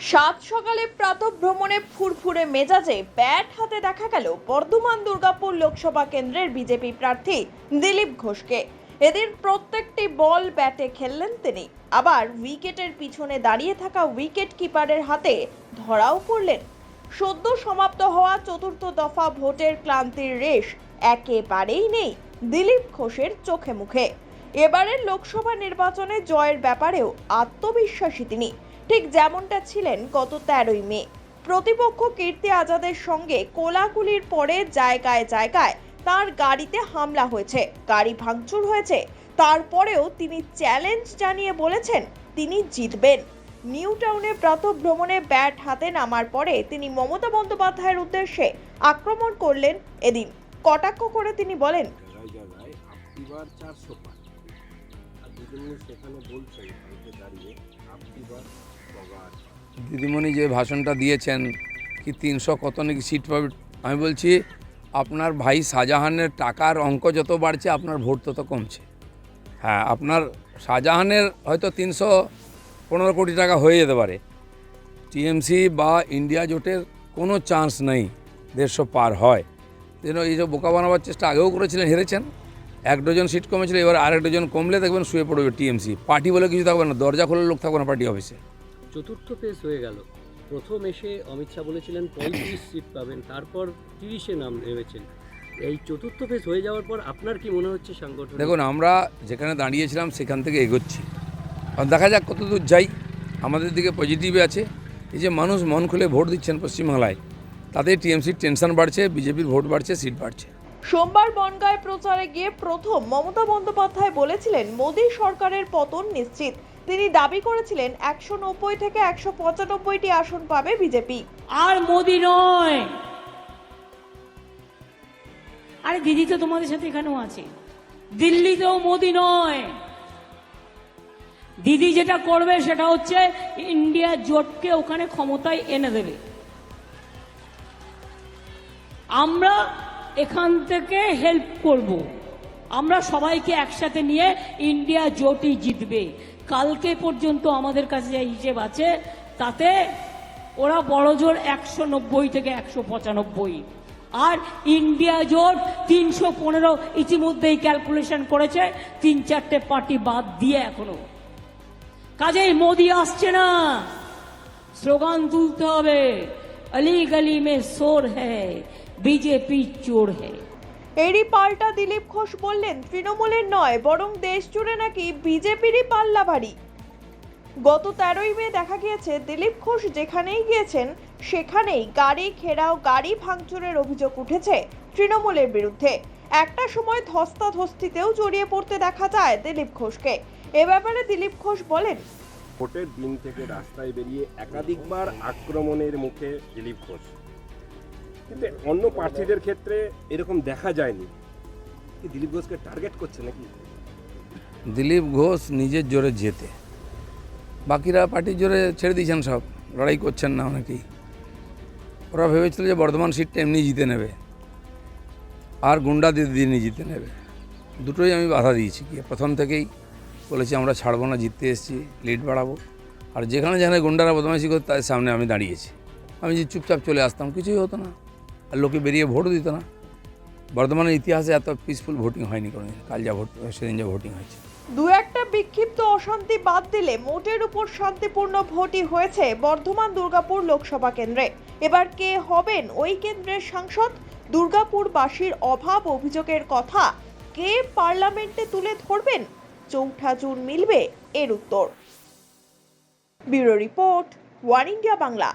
সাত সকালে প্রাতঃভ্রমণে ফুরফুরে মেজাজে ব্যাট হাতে দেখা গেল বর্ধমান দুর্গাপুর লোকসভা কেন্দ্রের বিজেপি প্রার্থী দিলীপ ঘোষকে। এদের প্রত্যেকটি বল ব্যাটে খেললেন তিনি। আবার উইকেটের পিছনে দাঁড়িয়ে থাকা উইকেট কিপারের হাতে ধরাও পড়লেন। সদ্য সমাপ্ত হওয়া চতুর্থ দফা ভোটের ক্লান্তির রেশ একেবারেই নেই দিলীপ ঘোষের চোখে মুখে। এবারের লোকসভা নির্বাচনে জয়ের ব্যাপারেও আত্মবিশ্বাসী তিনি। ঠিক যেমনটা ছিলেন গত তেরোই মে। প্রতিপক্ষ কীর্তি আজাদের সঙ্গে কোলাকুলির পরে জায়গায় জায়গায় তার গাড়িতে হামলা হয়েছে। গাড়ি ভাঙচুর হয়েছে। তারপরেও তিনি চ্যালেঞ্জ জানিয়ে বলেছেন, তিনি জিতবেন। নিউ টাউনে প্রাতঃভ্রমণে ব্যাট হাতে নামার পরে তিনি মমতা বন্দ্যোপাধ্যায়ের উদ্দেশ্যে আক্রমণ করলেন এদিন। কটাক্ষ করে তিনি বলেন দিদিমণি যে ভাষণটা দিয়েছেন, কি তিনশো কত নাকি সিট পাবে? আমি বলছি, আপনার ভাই শাহজাহানের টাকার অঙ্ক যত বাড়ছে, আপনার ভোট তত কমছে। হ্যাঁ আপনার শাহজাহানের হয়তো তিনশো পনেরো কোটি টাকা হয়ে যেতে পারে। টিএমসি বা ইন্ডিয়া জোটের কোনো চান্স নেই, দেড়শো পার হয়। যেন এই যে বোকা বানাবার চেষ্টা আগেও করেছিলেন, হেরেছেন। এক ডজন সিট কমেছিল এবার আরেক ডজন কমলে দেখবেন শুয়ে পড়বে টিএমসি। পার্টি বলে কিছু থাকবে না দরজা খোলা লোক থাকবে না পার্টি অফিসে। চতুর্থ ফেজ হয়ে গেল। প্রথম এসে অমিত শাহ বলেছিলেন পঁয়ত্রিশ সিট পাবেন তারপর তিরিশে নাম নেমেছেন। এই চতুর্থ ফেজ হয়ে যাওয়ার পর আপনার কি মনে হচ্ছে সাংগঠন দেখুন আমরা যেখানে দাঁড়িয়েছিলাম সেখান থেকে এগোচ্ছি। আর দেখা যাক কত দূর যাই আমাদের দিকে পজিটিভে আছে। এই যে মানুষ মন খুলে ভোট দিচ্ছেন পশ্চিমবাংলায় তাতে টিএমসির টেনশন বাড়ছে বিজেপির ভোট বাড়ছে সিট বাড়ছে। সোমবার বনগাঁয় প্রচারে গিয়ে প্রথম মমতা বন্দ্যোপাধ্যায় বলেছিলেন, মোদী সরকারের পতন নিশ্চিত। তিনি দাবি করেছিলেন, একশো নব্বই থেকে একশো পঁচানব্বইটি আসন পাবে বিজেপি। আর মোদি নয়। আরে দিদি তো তোমাদের সাথে এখানেও আছে। দিল্লিতেও মোদি নয়। দিদি যেটা করবে সেটা হচ্ছে ইন্ডিয়া জোটকে ওখানে ক্ষমতায় এনে দেবে। আমরা এখান থেকে হেল্প করব। আমরা সবাইকে একসাথে নিয়ে ইন্ডিয়া জোটই জিতবে। কালকে পর্যন্ত আমাদের কাছে যে হিসেব আছে, তাতে ওরা বড় জোর একশো নব্বই থেকে একশো পঁচানব্বই। আর ইন্ডিয়া জোট তিনশো পনেরো ইতিমধ্যেই ক্যালকুলেশন করেছে, তিন চারটে পার্টি বাদ দিয়ে এখনও। কাজেই মোদি আসছে না। স্লোগান তুলতে হবে। অলি গলি মে সোর হ্যায়। বিজেপি চোর হ্যায় এরই পাল্টা দিলীপ ঘোষ বললেন তৃণমূলের নয় বরং দেশ জুড়ে নাকি বিজেপিরই পাল্লা ভারী গত তেরোই মে দেখা গিয়েছে দিলীপ ঘোষ যেখানেই গিয়েছেন সেখানেই গাড়ি ঘেরাও গাড়ি ভাঙচুরের অভিযোগ উঠেছে তৃণমূলের বিরুদ্ধে। একটা সময় ধস্তাধস্তিতেও জড়িয়ে পড়তে দেখা যায় দিলীপ ঘোষকে। এ ব্যাপারে দিলীপ ঘোষ বলেন ভোটের দিন থেকে রাস্তায় বেরিয়ে একাধিকবার আক্রমণের মুখে দিলীপ ঘোষ। কিন্তু অন্য প্রার্থীদের ক্ষেত্রে এরকম দেখা যায়নি। কি দিলীপ ঘোষকে টার্গেট করছে নাকি? দিলীপ ঘোষ নিজের জোরে জেতে। বাকিরা পার্টির জোরে ছেড়ে দিয়েছেন সব, লড়াই করছেন না অনেকেই। ওরা ভেবেছিল যে বর্ধমান সিটটা এমনি জিতে নেবে। আর গুন্ডা দিদি দিয়ে জিতে নেবে। দুটোই আমি বাধা দিয়েছি কি প্রথম থেকেই বলেছি আমরা ছাড়বো না, জিততে এসেছি লিড বাড়াবো। আর যেখানে যেখানে গুন্ডারা বদমাইশি করতো, তাদের সামনে আমি দাঁড়িয়েছি। আমি যে চুপচাপ চলে আসতাম, কিছুই হতো না। আর লোকে বেরিয়ে ভোটও দিত না। বর্ধমানের ইতিহাসে এত পিসফুল ভোটিং হয়নি কোনো কাল যা ভোট, সেদিন যা ভোটিং হয়েছে। দু একটা বিক্ষিপ্ত অশান্তি বাদ দিলে মোটের উপর শান্তিপূর্ণ ভোটই হয়েছে বর্ধমান দুর্গাপুর লোকসভা কেন্দ্রে। এবার কে হবেন ওই কেন্দ্রের সাংসদ? দুর্গাপুরবাসীর অভাব অভিযোগের কথা কে পার্লামেন্টে তুলে ধরবেন? চৌঠা জুন মিলবে এর উত্তর। Bureau report, one India Bangla.